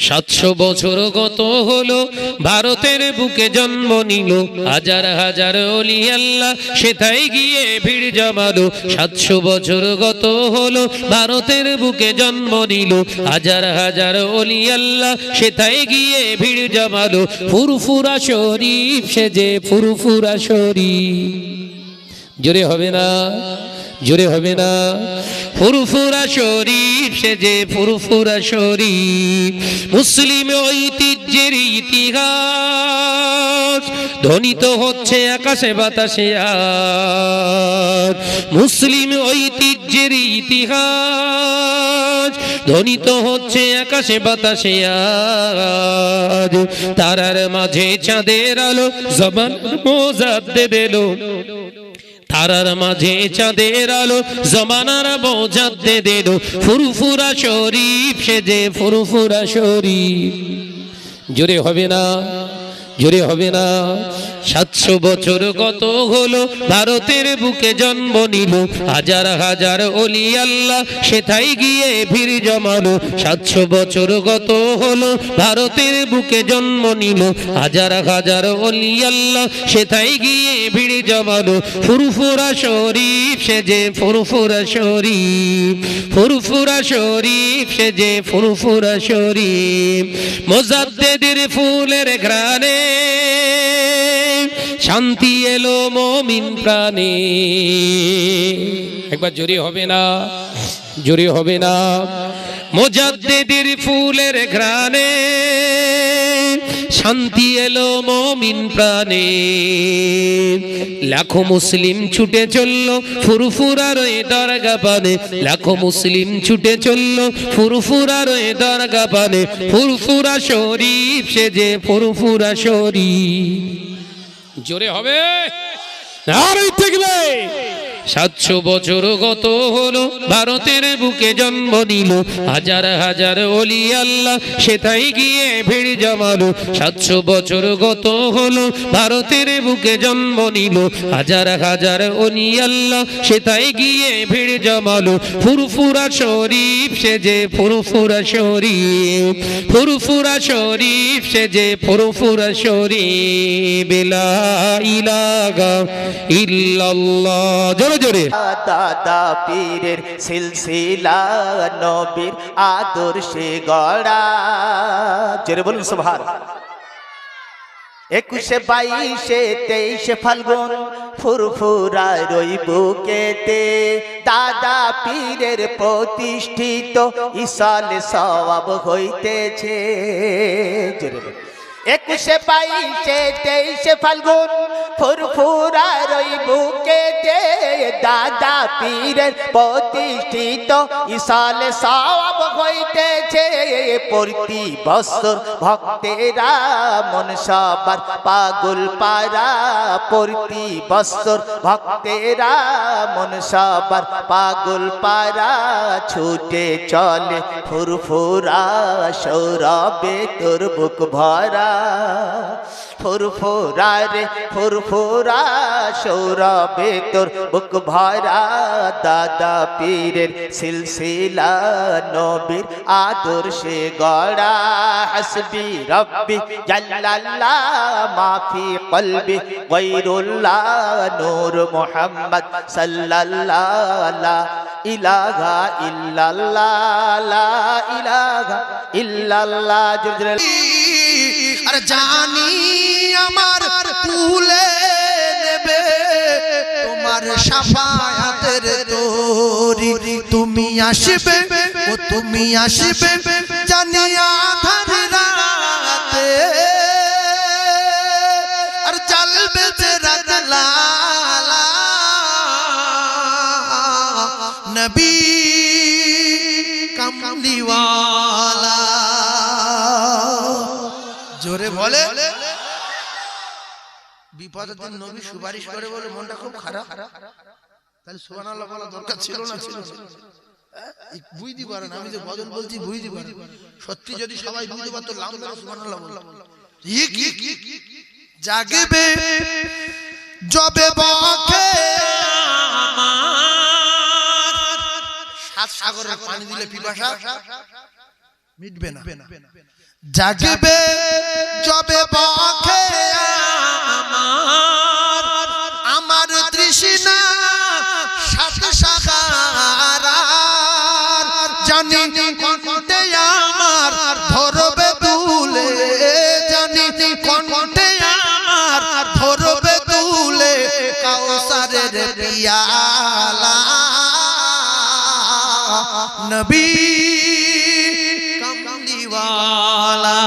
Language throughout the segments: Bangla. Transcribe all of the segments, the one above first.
সাতশো বছর গত হলো, ভারতের বুকে জন্ম নিল। হাজার হাজার অলি আল্লাহ সেথায় গিয়ে ভিড় জমালো। সাতশো বছর গত হলো, ভারতের বুকে জন্ম নিল। হাজার হাজার অলি আল্লাহ সেথায় গিয়ে ভিড় জমালো। ফুরফুরা শরীফ সেজে ফুরফুরা শরীফ। জোরে হবে না? জোরে হবে না। ফুরফুরা শরীফ, সে যে ফুরফুরা শরীফ, মুসলিম ঐতিহ্যের ইতিহাস, ধ্বনিত হচ্ছে আকাশে বাতাসে আজ। মুসলিম ঐতিহ্যের ইতিহাস, ধ্বনিত হচ্ছে আকাশে বাতাসে আজ। তারার মাঝে চাঁদের আলো, জবান মোজাদ দেবেলো তারার মাঝে চাঁদের আলো, জমানার বোঝাতে দেদ ফুরফুরা শরীফ, সে যে ফুরফুরা শরীফ। জোরে হবে না? জোরে হবে না। সাতশো বছর কত হলো? ভারতের বুকে জন্ম নিল। হাজার হাজার অলি আল্লাহ সেথাই গিয়ে ভিড় জমালো। সাতশো বছর গত হলো? ভারতের বুকে জন্ম নিল। হাজার হাজার অলি আল্লাহ সেথাই গিয়ে ভিড় জমালো। ফুরফুরা শরীফ সে যে ফুরফুরা শরীফ। ফুরফুরা শরীফ সে যে ফুরফুরা শরীফ। মোজাদ্দেদের ফুলের ঘ্রাণে শান্তি এলো মমিন প্রাণে। একবার জোরে হবে না জোরে হবে না। মোজাদ্দেদের ফুলের ঘ্রাণে শান্তি এলো মমিন প্রাণে। লাখো মুসলিম ছুটে চলল ফুরফুরার ওই দরগা পানে লাখো মুসলিম ছুটে চলল ফুরফুরার ওই দরগা পানে ফুরফুরা শরীফ, সে যে ফুরফুরা শরীফ। জোরে হবে? আরই থাকবে সাতশো বছর গত হলো, ভারতের বুকে জন্ম নিল। হাজার হাজার অলি আল্লাহ সেথাই গিয়ে ভিড় জমালো। সাতশো বছর গত হলো, ভারতের বুকে জন্ম নিল। হাজার হাজার অলি আল্লাহ সেথাই গিয়ে ভিড় জমালো। ফুরফুরা শরীফ সে যে ফুরফুরা শরীফ ফুরফুরা শরীফ সে যে ফুরফুরা শরীফ। লা ইলাহা ইল্লাল্লাহ। জোরে। দাদা পীরের সিলসিলা নবীর আদর্শে গড়া। জোরে বলুন, সুবহান। একুশে বাইশে তেইশে ফাল্গুন ফুরফুরা রই বুকেতে। দাদা পীরের প্রতিষ্ঠিত ইসালে সওয়াব হইতেছে। জোরে বলুন। একুশে বাইশে তেইশে ফাল্গুন, ফুরফুরা রই বুকেতে দাদা পীরের প্রতিষ্ঠিত ইসালে সব হইতেছে। প্রতি বছর ভক্তেরা মন সবার পাগল পারা প্রতি বছর ভক্তেরা মন সবার পাগল পারা ছুটে চলে। ফুরফুরা সৌরবে তোর বুক ভরা। ফুরফুরা রে ফুরফুরা সৌরবে তোর বুক ভরা দাদা পীরের সিলসিলা নবীর আদর্শে গড়া। হাসবি রব্বি জাল্লাল্লাহ মাফি কলবি, গৈরুল্লাহ, নূর মুহাম্মদ সাল্লাল্লাহ ইলাহা ইল্লাল্লাহ, লা ইলাহা ইল্লাল্লাহ আর জানি আমার কুলে নেবে। তোমার সাফায়াতের তোরি তুমি আসবে ও তুমি আসবে জানি আধার রাতে। দিন নবী সুপারিশ করে বলে মনটা খুব খারাপ। তাহলে বলা দরকার ছিল না ছিল? বুঝতে পারেন আমি যে বলছি বুঝতে পারেন সত্যি যদি সবাই বুঝতে পারতো লাম বললাম। জাগবে জবে বকে সাত সাগরের পানি দিলে পিপাসা মিটবে না। জাগবে যবে বখে নবী কামলিওয়ালা।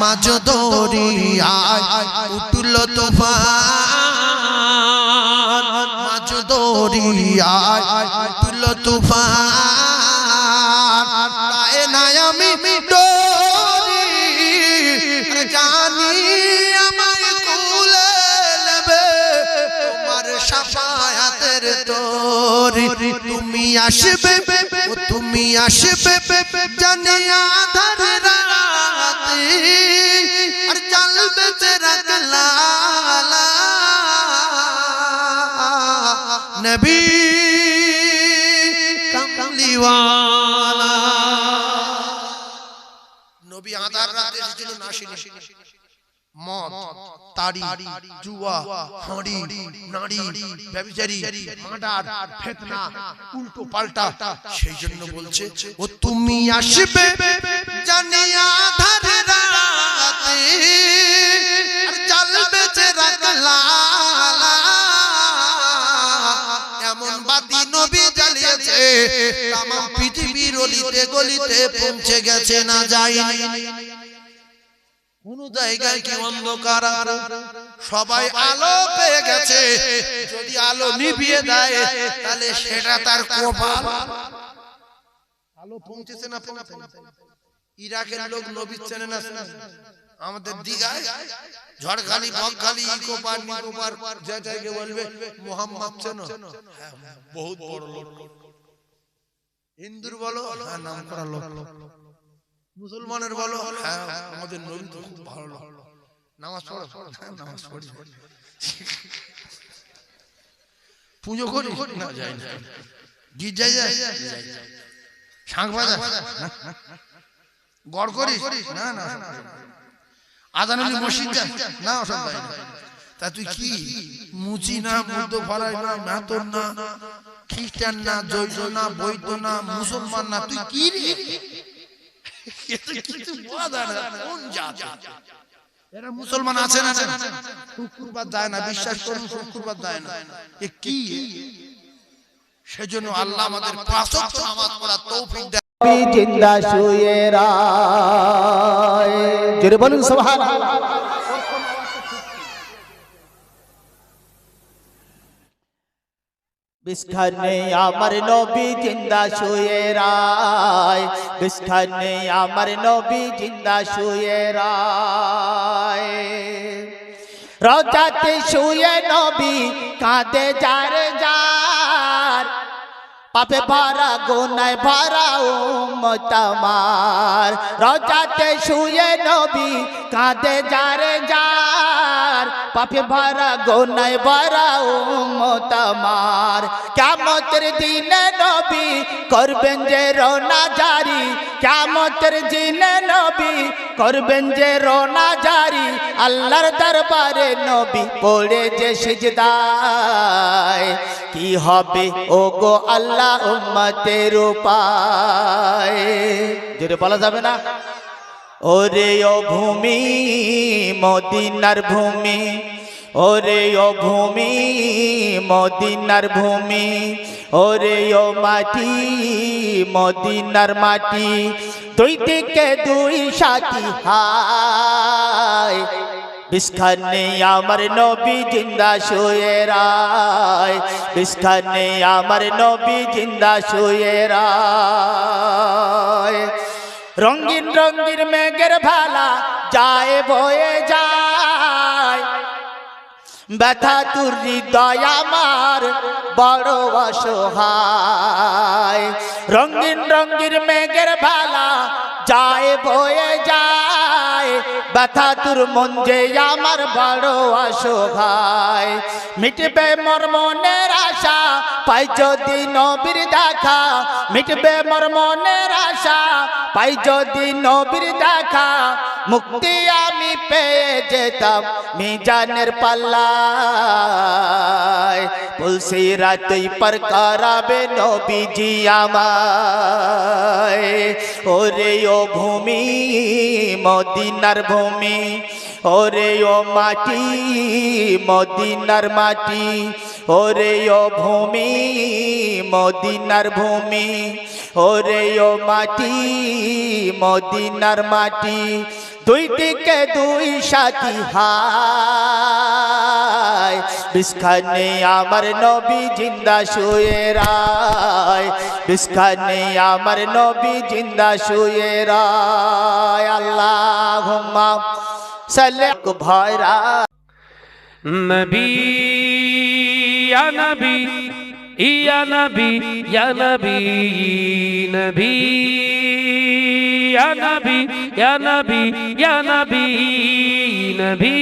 মাঝ দরিয়ায় উঠল তুফান। মাঝ দরিয়ায় উঠল তুফান। তাই নাই আমি ডরি। জানি আমায় কুলে নেবে তোমার সাফায়াতের তোরি, তুমি আসবে তুমি আসবে জানি আধার রাতে। আর চলবে তেরা কলালা নবী কামলিওয়ালা। নবী আধার রাতে এসেছিল মদ তাড়ি জুয়া হাঁড়ি নাড়ি ব্যভিচারী মার্ডার ফেতনা উল্টো পাল্টা সেই জন্য বলছে ও তুমি আসবে জানি আধার রাতে। আর জ্বলবে চেরাগলা এমন বাতি নবী জ্বালিয়েছে। তামাম পৃথিবীর অলিতে গলিতে পৌঁছে গেছে না যায়নি। জায়গায় কি অন্ধকার? সবাই আলো পেয়ে গেছে। যদি আলো নিভিয়ে দেয় তাহলে সেটা তার কপাল। আলো পৌঁছেছে না ইরাকের লোক নবী চেনে না আমাদের দিঘায় ঝড়খালি বকখালি ইকোপার নিকোপার যে জায়গায় বলবে মোহাম্মদ চেনো। হ্যাঁ, বহুত বড় লোক। হিন্দুর বলো হ্যাঁ নাম করা লোক। মুসলমানের বলো হ্যাঁ আমাদের নবী তো খুব ভালো নামাজ পড়ো হ্যাঁ, নামাজ পড়ি পুজো করি না যাই না। গির্জায় যাই। শাঁখ বাজা। গড় করি? না না মসজিদ? না ওসব যাই তা তুই কি? মুচি না বুদ্ধ ফরাই না মেহতর না খ্রিস্টান না জৈন না বৈদ্য না মুসলমান না। তুই কি রে কিছু বলা যায় না, কোন জাত? এরা মুসলমান আছে না? শুক্রবার দেয় না বিশ্বাস করুন শুক্রবার দেয় না। এ কি? সেজন্য আল্লাহ আমাদের পাঁচ ওয়াক্ত নামাজ পড়ার তৌফিক দেয় জিন্দা শুয়ে রায়। জোরে বলুন বিস্খানে আমার নবী জিন্দা শুয়ে রায়। বিস্খানে আমার নবী জিন্দা শুয়ে রায়। রজাতে শুয়ে নবী কাঁদে যার যার পাপে ভরা গুনায় ভরা উম্মত আমার। রজাতে শুয়ে নবী কাঁদে যারে যার। পাপে ভরা গুনায় ভরা উম্মত আমার। কেমতের দিনে নবী করবেন যে রোনা জারি। কেমতের দিনে নবী করবেন যে রোনা জারি। আল্লাহর দরবারে নবী পড়ে যে সিজদায়। কি হবে? ও গো আল্লাহ উম্মতের উপায়। যেটা বলা যাবে না? ওরে ও ভূমি, মদিনার ভূমি। ওরে ও ভূমি, মদিনার ভূমি। ওরে ও মাটি, মদিনার মাটি। দুই থেকে দুই সাথী হায়। বিস্খানে আমার নবী জিন্দা শুয়ে রায়। বিস্খানে আমার নবী জিন্দা শুয়ে রায়। রঙিন রঙিন মেঘের ভালা যায় বয়ে যায়। ব্যথা তুর হৃদয় আমার বড় অসহায়। রঙিন রঙিন মেঘের ভালা যায় বয়ে যায়। ব্যথা তোর মন যে আমার বড় ভাই মিটবে মোর মনের আশা, পাই যদি নবীর দেখা। মিটবে মোর মনের আশা, পাই যদি নবীর দেখা। মুক্তি আমি পেয়ে যেতাম মিজানের পাল্লায়। তুলসী রাতই পর করাবে নবীজি আমায়। ওরে ও ভূমি, মদিনার ভূমি, ওরে ও মাটি, মদিনার মাটি, ওরে ও ভূমি, মদিনার ভূমি, ওরে ও মাটি, মদিনার মাটি দুই দিকে দুই সাথী হায়। বিস্খানে আমার নবী জিন্দা শুয়ে রায়। বিস্খানে আমার নবী জিন্দা শুয়ে রায়। আল্লাহ সালে ভয়রা নবী নবী, ইয়া নবী ইয়া নবী নবী, ইয়া নবী, ইয়া ইয়া নবী নবী।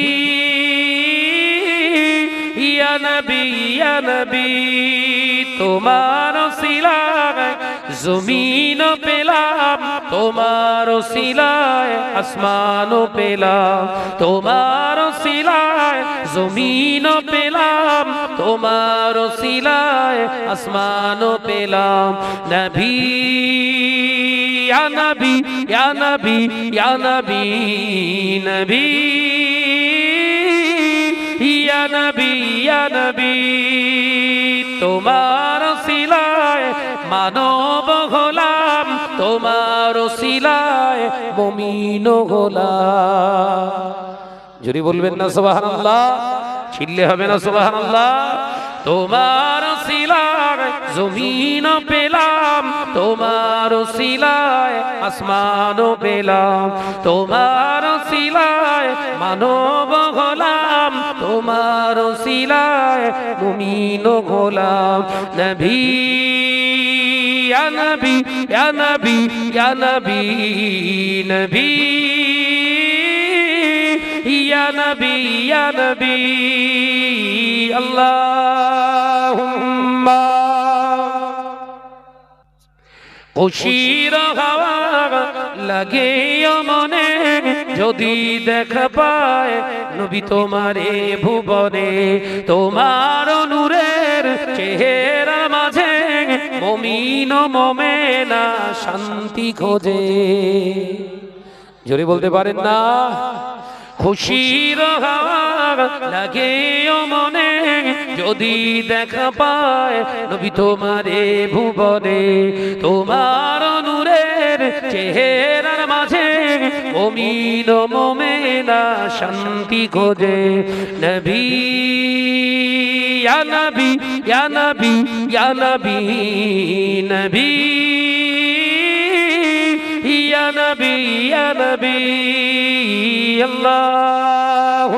ইয়া নবী ইয়া নবী, তোমার সিলায় জমিন পেলাম, তোমার সিলায় আসমান পেলাম, তোমার সিলায় জমিন পেলাম, তোমার সিলায় আসমান পেলাম। নবী ইয়া নবী তোমার সিলায় মানব গোলাম, তোমার সিলায় মমিন গোলাম। যদি বলবেন না সুবাহান আল্লাহ ছিললে হবে না সুবাহান তোমার সিলায় জমিন পেলাম তোমার সিলায় আসমান পেলাম তোমার সিলায় মানব গোলাম, তোমার সিলায় মুমিন নবী, ইয়া নবী ইয়া নবী নবী আল্লাহুম্মা খুশির হাওয়া লাগে মনে যদি দেখা পায় নবী তোমারে ভুবনে। তোমার নূরের চেহারা মাঝে মমিন মমেনা শান্তি খোঁজে। জোরে বলতে পারেন না? খুশির লাগে মনে, যদি দেখা পায় নবী তোমারে ভুবনে, তোমার নূরের চেহারার মাঝে অমিন মোমেনা শান্তি খোঁজে। নবী নবী নবী নবী নবী نبي يا نبي اللهم